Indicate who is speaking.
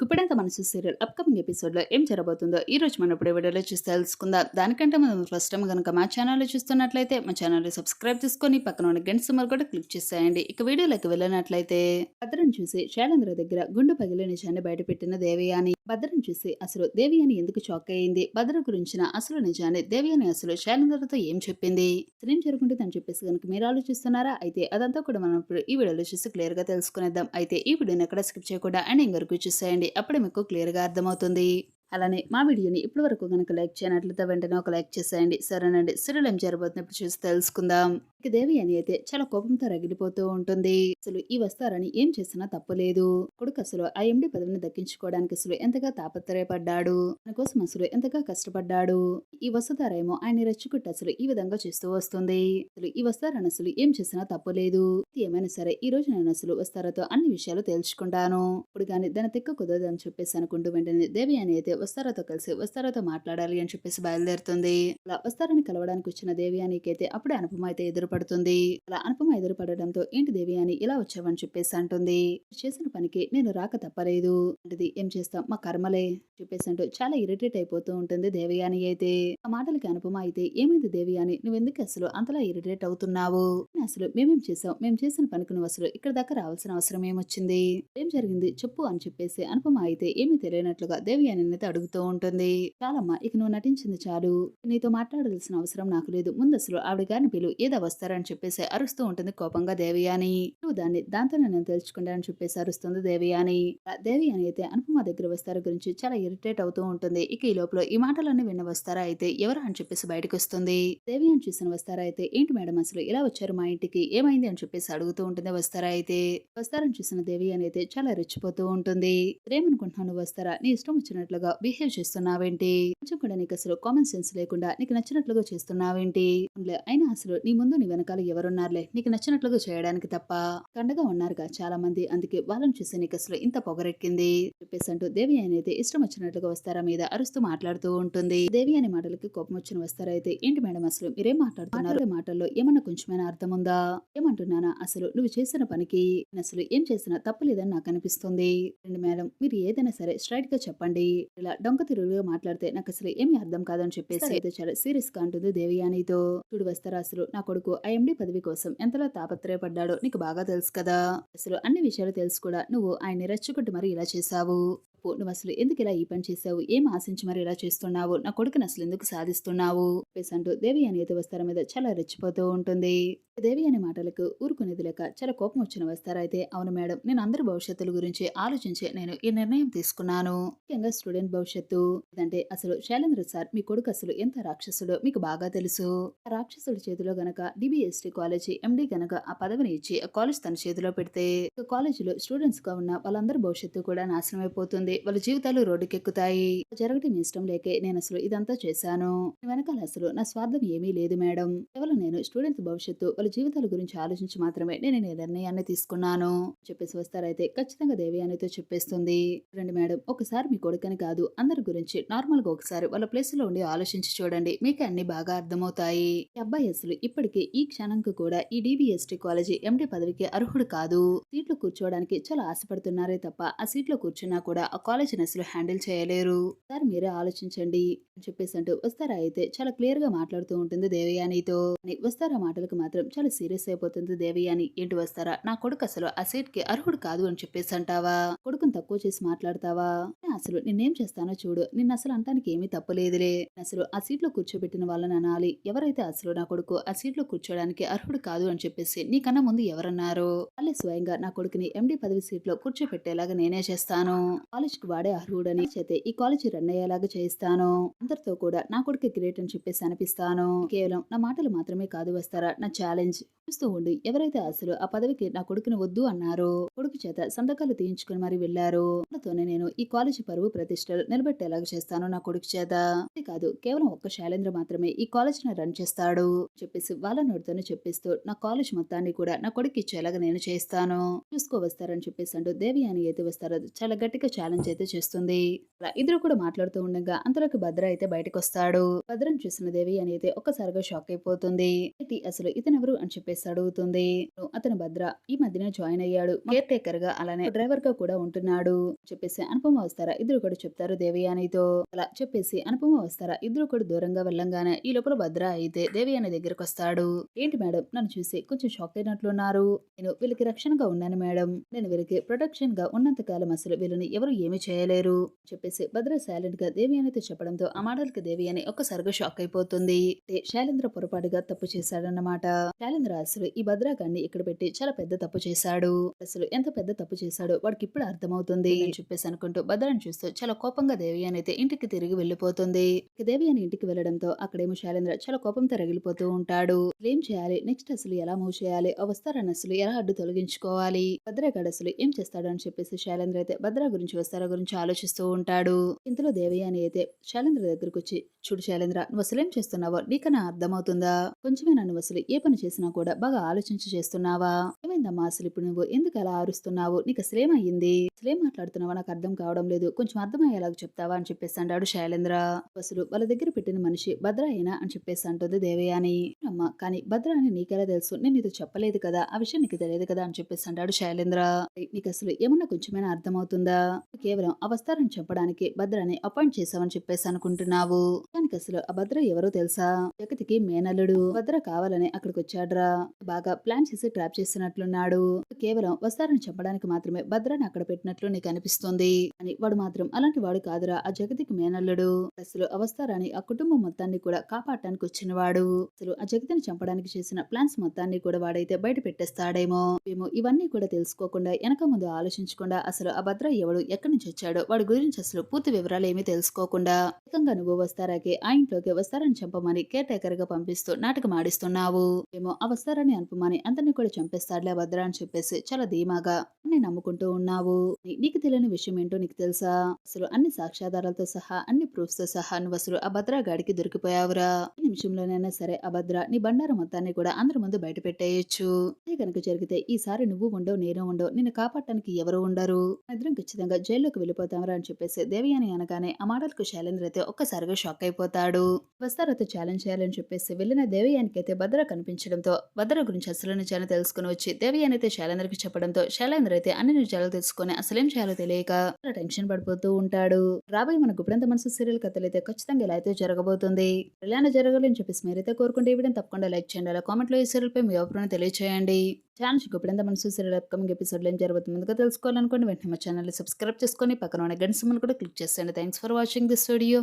Speaker 1: గుప్పడంత మనసు serial upcoming ఎపిసోడ్లో ఏం జరగబోతుందో ఈ రోజు మనం ఇప్పుడు ఈ వీడియోలో చూసి తెలుసుకుందాం. దానికంటే మనం ఫస్ట్ టైం కనుక మా ఛానల్లో చూస్తున్నట్లయితే మా ఛానల్ని సబ్స్క్రైబ్ చేసుకొని పక్కన ఉన్న గంట సుమారు కూడా క్లిక్ చేసేయండి. ఇక వీడియోలోకి వెళ్ళినట్లయితే భద్రం చూసి శైలేంద్ర దగ్గర గుండు పగిలిన నిజాన్ని బయటపెట్టిన దేవయాని భద్రం చూసి అసలు దేవయాని ఎందుకు షాక్ అయ్యింది? భద్ర గురించిన అసలు నిజాన్ని దేవయాని అసలు శైలేంద్రతో ఏం చెప్పింది? అసలు ఏం జరుగుతుందని చెప్పేసి కనుక మీరు ఆలోచిస్తున్నారా? అయితే అదంతా కూడా మనం ఇప్పుడు ఈ వీడియోలో చూసి క్లియర్గా తెలుసుకునేద్దాం. అయితే ఈ వీడియోని ఎక్కడ స్కిప్ చేయకుండా ఎండింగ్ వరకు చూసేయండి. అప్పుడే మీకు క్లియర్గా అర్థమవుతుంది. అలానే మా వీడియోని ఇప్పటి వరకు కనుక లైక్ చేయనట్లయితే వెంటనే ఒక లైక్ చేసేయండి. సరేనండి. సిరులు ఏం జరగబోతుంది ఇప్పుడు చూసి తెలుసుకుందాం. ఇక దేవి అని అయితే చాలా కోపంతో రగిలిపోతూ ఉంటుంది. అసలు ఈ వస్తారని ఏం చేసినా తప్పలేదు. కొడుకు అసలు ఆ ఎండి పదవిని దక్కించుకోవడానికి అసలు ఎంతగా తాపత్రయపడ్డాడు? తన కోసం అసలు ఎంతగా కష్టపడ్డాడు? ఈ వస్తారేమో ఆయన రెచ్చుకుట్టి అసలు ఈ విధంగా చేస్తూ వస్తుంది. అసలు ఈ వస్తారని అసలు ఏం చేసినా తప్పలేదు. ఇది ఏమైనా సరే ఈ రోజు నేను అసలు వస్తారతో అన్ని విషయాలు తెలుసుకుంటాను ఇప్పుడు కానీ దాని తిక్క కుదరదు అని చెప్పేసి అనుకుంటూ వెంటనే దేవి అని అయితే వస్తారతో కలిసి వస్తారతో మాట్లాడాలి అని చెప్పేసి బయలుదేరుతుంది. అలా వస్తారని కలవడానికి వచ్చిన దేవి అనికైతే అప్పుడే అనుపమ అయితే ఎదురుపడుతుంది. అలా అనుపమ ఎదురుపడడంతో ఏంటి దేవి అని ఇలా వచ్చావని చెప్పేసి అంటుంది. చేసిన పనికి నేను రాక తప్పలేదు. అంటది ఏం చేస్తాం మా కర్మలే చెప్పేసి అంటూ చాలా ఇరిటేట్ అయిపోతూ ఉంటుంది దేవయాని అయితే. ఆ మాటలకి అనుపమ అయితే ఏమైంది దేవయాని? నువ్వెందుకు అసలు అంతలా ఇరిటేట్ అవుతున్నావు? అసలు? మేమేం చేసాం మేము చేసిన పనికి నువ్వు అసలు ఇక్కడ దాకా రావాల్సిన అవసరం ఏమొచ్చింది? ఏం జరిగింది? చెప్పు అని చెప్పేసి అనుపమ అయితే ఏమీ తెలియనట్లుగా దేవయాని అయితే అడుగుతూ ఉంటుంది. చాలమ్మా ఇక నువ్వు నటించింది చాలు. నీతో మాట్లాడాల్సిన అవసరం నాకు లేదు. ముందు అసలు ఆవిడ గారిని పిలు. ఏదో వస్తారని చెప్పేసి అరుస్తూ ఉంటుంది కోపంగా దేవయాని నువ్వు దాన్ని దాంతో నేను తెలుసుకుంటానని చెప్పేసి అరుస్తుంది దేవయాని దేవి దేవయాని అయితే అనుపమ దగ్గర వస్తార గురించి చాలా ఇరిటేట్ అవుతూ ఉంటుంది. ఇక ఈ లోపల ఈ మాటలన్నీ విన్న వస్తారా అయితే ఎవరు అని చెప్పేసి బయటకు వస్తుంది. దేవయాని చూసిన వస్తారా అయితే ఏంటి మేడం అసలు ఇలా వచ్చారు మా ఇంటికి? ఏమైంది? అని చెప్పేసి అడుగుతూ ఉంటుంది వస్తారా అయితే. వస్తారని చూసిన దేవి అని అయితే చాలా రెచ్చిపోతూ ఉంటుంది. ఏమనుకుంటున్నావు నువ్వు వస్తారా? నీ ఇష్టం వచ్చినట్లుగా బిహేవ్ చేస్తున్నావేంటి? కొంచెం కూడా నీకు అసలు కామన్ సెన్స్ లేకుండా నీకు నచ్చినట్లుగా చేస్తున్నావేంటి? అయినా అసలు నీ ముందు నీ వెనకాల ఎవరున్నారులే? నీకు నచ్చినట్లుగా చేయడానికి తప్ప కండగా ఉన్నారుగా చాలా మంది అందుకే వాళ్ళని చూసి నీకు అసలు ఇంత పొగరెక్కింది? చెప్పేసి అంటూ దేవి అయితే ఇష్టం వచ్చినట్లుగా వస్తారా మీద అరుస్తూ మాట్లాడుతూ ఉంటుంది. దేవి అనే మాటలకి కోపం వచ్చిన వస్తారా అయితే ఏంటి మేడం అసలు మీరేం మాట్లాడుతున్నారు? మాటల్లో ఏమన్నా కొంచెమైనా అర్థం ఉందా ఏమంటున్నానా అసలు నువ్వు చేసిన పనికి అసలు ఏం చేసినా తప్పు లేదని నాకు అనిపిస్తుంది. రండి మేడం మీరు ఏదైనా సరే స్ట్రైట్గా చెప్పండి. ఇలా డొంక తిరుగుగా మాట్లాడితే నాకు అసలు ఏమీ అర్థం కాదని చెప్పేసి అయితే చాలా సీరియస్గా అంటుంది దేవయానితో. చూడు వస్తారా అసలు నా కొడుకు ఐఎండి పదవి కోసం ఎంతలా తాపత్రయపడ్డాడో నీకు బాగా తెలుసు కదా. అసలు అన్ని విషయాలు తెలుసు కూడా. నువ్వు ఆయన్ని రెచ్చుకుంటూ మరి ఇలా చేశావు. తప్పు నువ్వు అసలు ఎందుకు ఇలా ఈ పని చేసావు? ఏం ఆశించి మరి ఇలా చేస్తున్నావు? నా కొడుకుని అసలు ఎందుకు సాధిస్తున్నావు? చెప్పేసి అంటూ దేవి అని అయితే వస్తారా మీద చాలా రెచ్చిపోతూ ఉంటుంది. దేవి అనే మాటలకు ఊరుకునేది లేక చాలా కోపం వచ్చిన వస్తారా. అయితే అవును మేడం నేను అందరి భవిష్యత్తుల గురించి ఆలోచించి నేను ఈ నిర్ణయం తీసుకున్నాను. ముఖ్యంగా స్టూడెంట్ భవిష్యత్తు. అంటే అసలు శైలేంద్ర సార్ మీ కొడుకు అసలు ఎంత రాక్షసుడో మీకు బాగా తెలుసు. ఆ రాక్షసుడి చేతిలో గనక డిబిఎస్టి కాలేజీ ఎండి గనక ఆ పదవిని ఇచ్చి ఆ కాలేజ్ తన చేతిలో పెడితే కాలేజీలో స్టూడెంట్స్గా ఉన్న వాళ్ళందరి భవిష్యత్తు కూడా నాశనం ఉంటుంది. వాళ్ళ జీవితాలు రోడ్డుకెక్కుతాయి. జరగటం ఇష్టం లేకే నేను అసలు ఇదంతా చేశాను. వెనకాల అసలు నా స్వార్థం ఏమీ లేదు మేడం. కేవలం నేను స్టూడెంట్ భవిష్యత్తు వాళ్ళ జీవితాల గురించి ఆలోచించి మాత్రమే నేను ఈ నిర్ణయాన్ని తీసుకున్నాను. చెప్పేసి వస్తారైతే ఖచ్చితంగా దేవయానితో చెప్పేస్తుంది. రండి మేడం ఒకసారి మీ కొడుకని కాదు అందరి గురించి నార్మల్గా ఒకసారి వాళ్ళ ప్లేస్లో ఉండి ఆలోచించి చూడండి. మీకు అన్ని బాగా అర్థమవుతాయి. అబ్బాయి అసలు ఇప్పటికే ఈ క్షణంకు కూడా ఈ డిబిఎస్టీ కాలేజీ ఎండి పదవికి అర్హుడు కాదు. సీట్లో కూర్చోవడానికి చాలా ఆశపడుతున్నారే తప్ప ఆ సీట్లో కూర్చున్నా కూడా ఆ కాలేజీని అసలు హ్యాండిల్ చేయలేరు. సార్ మీరే ఆలోచించండి అని చెప్పేసి అంటూ వస్తారా? అయితే చాలా క్లియర్గా మాట్లాడుతూ ఉంటుంది దేవయానితో. వస్తారా? మాటలకు మాత్రం చాలా సీరియస్ అయిపోతుంది దేవయాని. ఏంటి వస్తారా? నా కొడుకు అసలు ఆ సీట్కి అర్హుడు కాదు అని చెప్పేసి అంటావా? కొడుకుని తక్కువ చేసి మాట్లాడతావా? అసలు నిన్నేం చేస్తానో చూడు. నిన్న అసలు అంటానికి ఏమీ తప్పలేదులే. అసలు ఆ సీట్లో కూర్చోబెట్టిన వాళ్ళని అనాలి. ఎవరైతే అసలు నా కొడుకు ఆ సీట్లో కూర్చోడానికి అర్హుడు కాదు అని చెప్పేసి నీకన్నా ముందు ఎవరన్నారు? వాళ్ళే స్వయంగా నా కొడుకుని ఎండి పదవి సీట్లో కూర్చోబెట్టేలాగా నేనే చేస్తాను. కాలేజ్ కి వాడే అర్హుడని చేతే ఈ కాలేజీ రన్ అయ్యేలాగా చేయిస్తాను. అందరితో కూడా నా కొడుకు గ్రేట్ అని చెప్పేసి అనిపిస్తాను. కేవలం నా మాటలు మాత్రమే కాదు వస్తారా? నా ఛాలెంజ్ చూస్తూ ఉండి. ఎవరైతే అసలు ఆ పదవికి నా కొడుకుని వద్దు అన్నారో కొడుకు చేత సంతకాలు తీయించుకుని మరి వెళ్ళారు వాళ్ళతోనే నేను ఈ కాలేజీ పరువు ప్రతిష్టలు నిలబెట్టేలాగా చేస్తాను నా కొడుకు చేత. కాదు కేవలం ఒక్క శైలేంద్ర మాత్రమే ఈ కాలేజీని రన్ చేస్తాడు చెప్పేసి వాళ్ళ నోటితోనే చెప్పిస్తూ నా కాలేజ్ మొత్తాన్ని కూడా నా కొడుకు ఇచ్చేలాగా నేను చేస్తాను. చూసుకో వస్తారని చెప్పేసి అంటూ దేవి అని అయితే వస్తారో చాలా గట్టిగా ఛాలెంజ్ అయితే చేస్తుంది. అలా ఇద్దరు కూడా మాట్లాడుతూ ఉండగా అంతలోకి భద్ర అయితే బయటకు వస్తాడు భద్రను చూసిన దేవి అని అయితే ఒక్కసారిగా షాక్ అయిపోతుంది. అసలు ఇతను ఎవరు అని చెప్పేసి చెప్పేసి అడుగుతుంది. అతను భద్ర. ఈ మధ్యనే జాయిన్ అయ్యాడు. కేర్ టేకర్గా అలానే డ్రైవర్గా కూడా ఉంటున్నాడు చెప్పేసి అనుపమ వస్తారా? ఇద్దరు కూడా చెప్తారు దేవయానితో. అలా చెప్పేసి అనుపమ వస్తారా? ఇద్దరు కూడా దూరంగా వెళ్ళంగానే ఈ లోపల భద్ర అయితే దేవయాని దగ్గరకు వస్తాడు. ఏంటి మేడం? నన్ను చూసి కొంచెం షాక్ అయినట్లున్నారు నేను వీళ్ళకి రక్షణగా ఉన్నాను మేడం. నేను వీళ్ళకి ప్రొటెక్షన్గా ఉన్నంత కాలం అసలు వీళ్ళని ఎవరు ఏమీ చేయలేరు. చెప్పేసి భద్ర సైలెంట్గా దేవయానితో చెప్పడంతో ఆ మాటలకి దేవయాని ఒక్కసారిగా షాక్ అయిపోతుంది. శైలేంద్ర పొరపాటుగా తప్పు చేశాడన్నమాట. శైలేంద్ర అసలు ఈ భద్రాగాన్ని ఇక్కడ పెట్టి చాలా పెద్ద తప్పు చేశాడు. అసలు ఎంత పెద్ద తప్పు చేశాడో వాడికి ఇప్పుడు అర్థమవుతుంది. చెప్పేసి అనుకుంటూ భద్రాన్ని చూస్తూ చాలా కోపంగా దేవయాని అయితే ఇంటికి తిరిగి వెళ్ళిపోతుంది. దేవయాని ఇంటికి వెళ్ళడంతో అక్కడేమో శైలేంద్ర చాలా కోపంతో రగిలిపోతూ ఉంటాడు. ఏం చేయాలి? నెక్స్ట్ అసలు ఎలా మూవ్ చేయాలి? ఆ వస్తారని అసలు ఎలా అడ్డు తొలగించుకోవాలి? భద్రగాడు అసలు ఏం చేస్తాడు అని చెప్పేసి శైలేంద్ర అయితే భద్ర గురించి వస్తారా గురించి ఆలోచిస్తూ ఉంటాడు. ఇంతలో దేవయాని అయితే శైలేంద్ర దగ్గరకు వచ్చి చూడు శైలేంద్ర నువ్వు అసలేం చేస్తున్నావో నీకన్నా అర్థమవుతుందా? కొంచెమే నన్ను అసలు ఏ పని చేసినా కూడా బాగా ఆలోచించి చేస్తున్నావా? ఏమైందమ్మా అసలు ఇప్పుడు నువ్వు ఎందుకు అలా ఆరుస్తున్నావు? నీకు అసలేమయ్యింది అసలేం మాట్లాడుతున్నావా నాకు అర్థం కావడం లేదు. కొంచెం అర్థమయ్యేలాగా చెప్తావా అని చెప్పేసి అంటాడు శైలేంద్ర. అసలు వాళ్ళ దగ్గర పెట్టిన మనిషి భద్ర అయినా అని చెప్పేసి అంటుంది దేవయాని. అమ్మ కానీ భద్ర అని నీకెలా తెలుసు? నేను నీతో చెప్పలేదు కదా. ఆ విషయం నీకు తెలియదు కదా అని చెప్పేసి అంటాడు శైలేంద్ర. నీకు అసలు ఏమన్నా కొంచెమైనా అర్థమవుతుందా? కేవలం ఆ వస్తారని చెప్పడానికి భద్రని అపాయింట్ చేసావని చెప్పేసి అనుకుంటున్నావు. దానికి అసలు ఆ భద్ర ఎవరో తెలుసా? జగతికి మేనల్లుడు. భద్ర కావాలని అక్కడికి వచ్చాడ్రా. బాగా ప్లాన్ చేసి ట్రాప్ చేస్తున్నట్లున్నాడు. కేవలం వస్తారని చెప్పడానికి మాత్రమే భద్రాన్ని అక్కడ పెట్టినట్లు నీకు అనిపిస్తుంది అని వాడు మాత్రం అలాంటి వాడు కాదురా ఆ జగతికి మేనల్లుడు. అసలు ఆ ఆ కుటుంబం మొత్తాన్ని కూడా కాపాడటానికి వచ్చినవాడు. అసలు ఆ జగతిని చంపడానికి చేసిన ప్లాన్స్ మొత్తాన్ని కూడా వాడైతే బయట పెట్టేస్తాడేమో. మేము ఇవన్నీ కూడా తెలుసుకోకుండా వెనక ముందు ఆలోచించకుండా అసలు ఆ భద్ర ఎవడు ఎక్కడి నుంచి వచ్చాడో వాడి గురించి అసలు పూర్తి వివరాలు ఏమీ తెలుసుకోకుండా ఏకంగా నువ్వు వస్తారాకి ఆ ఇంట్లోకి వస్తారని చంపమని కేర్ టేకర్గా పంపిస్తూ నాటకం ఆడిస్తున్నావు. మేము ఆ చేస్తారని అనుపమాని అందరినీ కూడా చంపేస్తాడులే భద్ర అని చెప్పేసి చాలా ధీమాగా అన్ని నమ్ముకుంటూ ఉన్నావు. నీకు తెలియని విషయం ఏంటో నీకు తెలుసా? అసలు అన్ని సాక్ష్యాధారాలతో సహా అన్ని ప్రూఫ్స్తో సహా నువ్వు అసలు ఆ భద్ర గాడికి దొరికిపోయావురా? ఈ నిమిషంలోనైనా సరే అభద్ర నీ బండారం మొత్తాన్ని కూడా అందరి ముందు బయట పెట్టేయచ్చు. అదే కనుక జరిగితే ఈసారి నువ్వు ఉండవు నేను ఉండవు నిన్ను కాపాడటానికి ఎవరు ఉండరు? ఇద్దరం ఖచ్చితంగా జైల్లోకి వెళ్ళిపోతామరా అని చెప్పేసి దేవయాని అనగానే ఆ మాటలకు శైలేంద్ర అయితే ఒక్కసారిగా షాక్ అయిపోతాడు. వస్తారతో ఛాలెంజ్ చేయాలని చెప్పేసి వెళ్ళిన దేవయానికి అయితే భద్ర కనిపించడంతో భద్ర గురించి అసలు నిజాన్ని తెలుసుకుని వచ్చి దేవి అయితే శైలేంద్రకి చెప్పడంతో శైలేంద్ర అయితే అన్ని నిజాలు తెలుసుకొని అసలేం చేయాలో తెలియక టెన్షన్ పడిపోతూ ఉంటాడు. రాబోయే మన గుప్డంత మనసు సీరియల్ కథలు అయితే ఖచ్చితంగా ఇలా అయితే జరగబోతుంది. ఇలా జరగాలని చెప్పేసి మీరైతే కోరుకుంటే ఈ వీడియోని తప్పకుండా లైక్ చేయండి. అలా కామెంట్లో ఈ సీరియల్ పై మీ అభిప్రాయం తెలియచేయండి. ఛానల్ గుప్డంత మనసు సీరియల్ అప్కమింగ్ ఎపిసోడ్లో ఏం జరుగుతుంది ముందుగా తెలుసుకోవాలనుకోండి వెంటనే మా ఛానల్ సబ్స్క్రైబ్ చేసుకొని పక్కన ఉన్న గంట సింబల్ కూడా క్లిక్ చేసేయండి. Thanks for watching this video